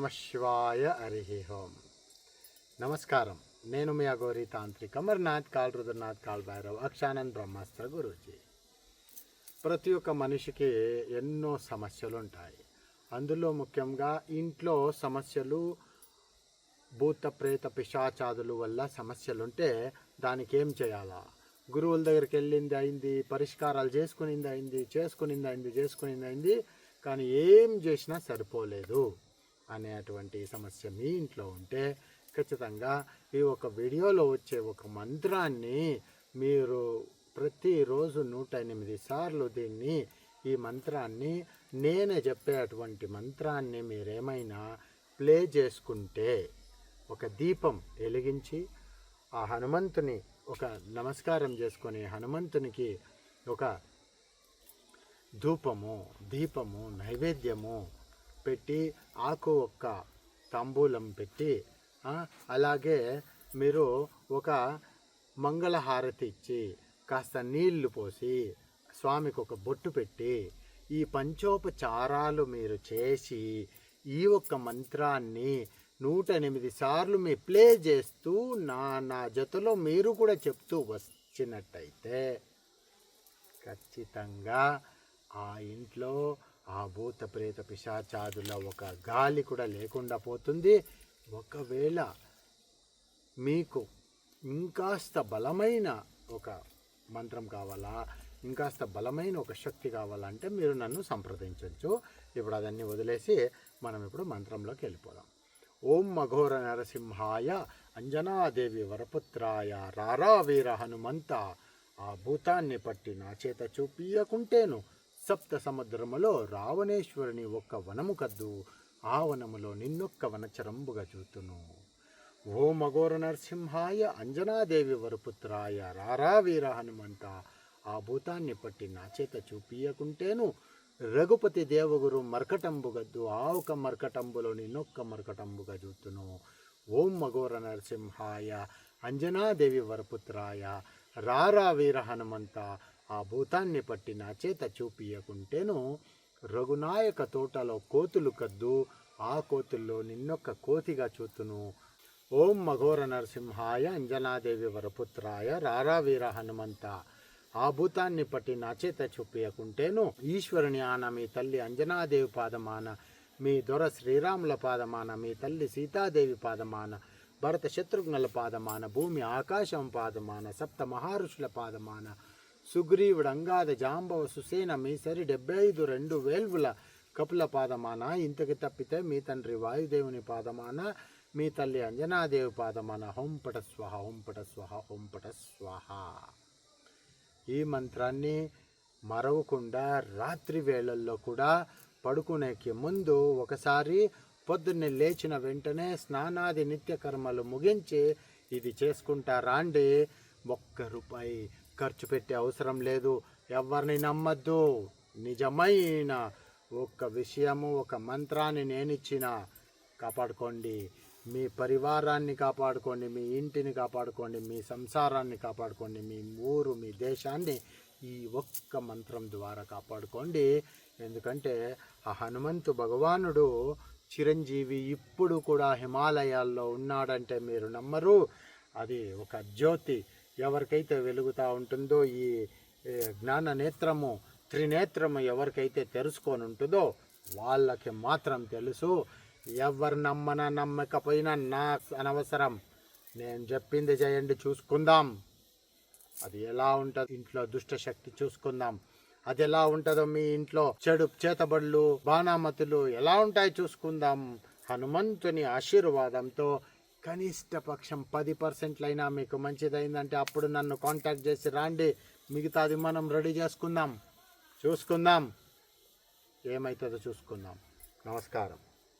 నమ శివాయ హరి హోం నమస్కారం. నేను మీ అఘోరి తాంత్రిక అమర్నాథ్ కాల్ రుద్రనాథ్ కాల్ భైరవ్ అక్షానంద్ బ్రహ్మాస్త్ర గురూజీ. ప్రతి ఒక్క మనిషికి ఎన్నో సమస్యలు ఉంటాయి అందులో ముఖ్యంగా ఇంట్లో సమస్యలు భూత ప్రేత పిశాచాదుల వల్ల సమస్యలుంటే దానికి ఏం చేయాలా? గురువుల దగ్గరికి వెళ్ళింది అయింది పరిష్కారాలు చేసుకునింది అయింది చేసుకునింది అయింది చేసుకునింది అయింది కానీ ఏం చేసినా సరిపోలేదు. అనేటువంటి సమస్య మీ ఇంట్లో ఉంటే ఖచ్చితంగా ఈ ఒక వీడియోలో వచ్చే ఒక మంత్రాన్ని మీరు ప్రతిరోజు నూట ఎనిమిది సార్లు దీన్ని ఈ మంత్రాన్ని నేనే చెప్పేటువంటి మంత్రాన్ని మీరేమైనా ప్లే చేసుకుంటే ఒక దీపం వెలిగించి ఆ హనుమంతుని ఒక నమస్కారం చేసుకొని హనుమంతునికి ఒక ధూపము దీపము నైవేద్యము పెట్టి ఆకు ఒక్క తాంబూలం పెట్టి అలాగే మీరు ఒక మంగళహారతి ఇచ్చి కాస్త నీళ్ళు పోసి స్వామికి ఒక బొట్టు పెట్టి ఈ పంచోపచారాలు మీరు చేసి ఈ ఒక్క మంత్రాన్ని నూట ఎనిమిది సార్లు మీ ప్లే చేస్తూ నా నా జతలో మీరు కూడా చెప్తూ వచ్చినట్టయితే ఖచ్చితంగా ఆ ఇంట్లో ఆ భూత ప్రేత పిశాచాదుల ఒక గాలి కూడా లేకుండా పోతుంది. ఒకవేళ మీకు ఇంకాస్త బలమైన ఒక మంత్రం కావాలా ఇంకాస్త బలమైన ఒక శక్తి కావాలంటే మీరు నన్ను సంప్రదించవచ్చు ఇప్పుడు అదన్నీ వదిలేసి మనం ఇప్పుడు మంత్రంలోకి వెళ్ళిపోదాం. ఓం మఘోర నరసింహాయ అంజనాదేవి వరపుత్రాయ రారా వీర హనుమంత ఆ భూతాన్ని పట్టి నా చేత చూపియకుంటేను సప్త సముద్రములో రావణేశ్వరుని ఒక్క వనము కద్దు ఆ వనములో నిన్నొక్క వనచరంబుగా చూతును. ఓ మగోర నరసింహాయ అంజనాదేవి వరపుత్రాయ రారా వీర హనుమంత ఆ భూతాన్ని పట్టి నా చేత చూపియకుంటేను రఘుపతి దేవగురు మర్కటంబుగద్దు ఆ ఒక మర్కటంబులో నిన్నొక్క మర్కటంబుగా చూతును. ఓం మగోర నరసింహాయ అంజనాదేవి వరపుత్రాయ రారా వీర హనుమంత ఆ భూతాన్ని పట్టి నా చేత చూపియకుంటేను రఘునాయక తోటలో కోతులు కద్దు ఆ కోతుల్లో నిన్నొక్క కోతిగా చూతును. ఓం మఘోర నరసింహాయ అంజనాదేవి వరపుత్రాయ రారావీర హనుమంత. ఆ భూతాన్ని పట్టి నా చేత చూపియకుంటేను ఈశ్వరుని ఆన మీ తల్లి అంజనాదేవి పాదమాన మీ దొర శ్రీరాముల పాదమాన మీ తల్లి సీతాదేవి పాదమాన భరత శత్రుఘ్నుల పాదమాన భూమి ఆకాశం పాదమాన సప్త మహర్షుల పాదమాన సుగ్రీవుడు అంగాద జాంబవ సుసేన మీసరి డెబ్బై ఐదు రెండు వేల్వుల కపుల పాదమాన. ఇంతకి తప్పితే మీ తండ్రి వాయుదేవుని పాదమాన మీ తల్లి అంజనాదేవి పాదమాన. హోంపట స్వహ హోంపట స్వహ హోంపట స్వహ. ఈ మంత్రాన్ని మరవకుండా రాత్రి వేళల్లో కూడా పడుకునేకి ముందు ఒకసారి పొద్దున్నే లేచిన వెంటనే స్నానాది నిత్య కర్మలు ముగించి ఇది చేసుకుంటారా అండి ఒక్క రూపాయి ఖర్చు పెట్టే అవసరం లేదు. ఎవరిని నమ్మద్దు. నిజమైన ఒక విషయము ఒక మంత్రాన్ని నేనిచ్చిన కాపాడుకోండి. మీ పరివారాన్ని కాపాడుకోండి మీ ఇంటిని కాపాడుకోండి మీ సంసారాన్ని కాపాడుకోండి మీ ఊరు మీ దేశాన్ని ఈ ఒక్క మంత్రం ద్వారా కాపాడుకోండి. ఎందుకంటే ఆ హనుమంతు భగవానుడు చిరంజీవి ఇప్పుడు కూడా హిమాలయాల్లో ఉన్నాడంటే మీరు నమ్మరు. అది ఒక జ్యోతి. ఎవరికైతే వెలుగుతూ ఉంటుందో ఈ జ్ఞాన నేత్రము త్రినేత్రము ఎవరికైతే తెరుచుకొని ఉంటుందో వాళ్ళకి మాత్రం తెలుసు. ఎవరు నమ్మన నమ్మకపోయినా నాకు అనవసరం. నేను చెప్పింది చేయండి చూసుకుందాం. అది ఎలా ఉంటుంది? ఇంట్లో దుష్ట శక్తి చూసుకుందాం. అది ఎలా ఉంటుందో మీ ఇంట్లో చెడు చేతబడులు బాణామతులు ఎలా ఉంటాయి చూసుకుందాం. హనుమంతుని ఆశీర్వాదంతో కనిష్ట పక్షం పది పర్సెంట్లైనా మీకు మంచిదైందంటే అప్పుడు నన్ను కాంటాక్ట్ చేసి రాండి. మిగతాది మనం రెడీ చేసుకుందాం. చూసుకుందాం. ఏమవుతుందో చూసుకుందాం. నమస్కారం.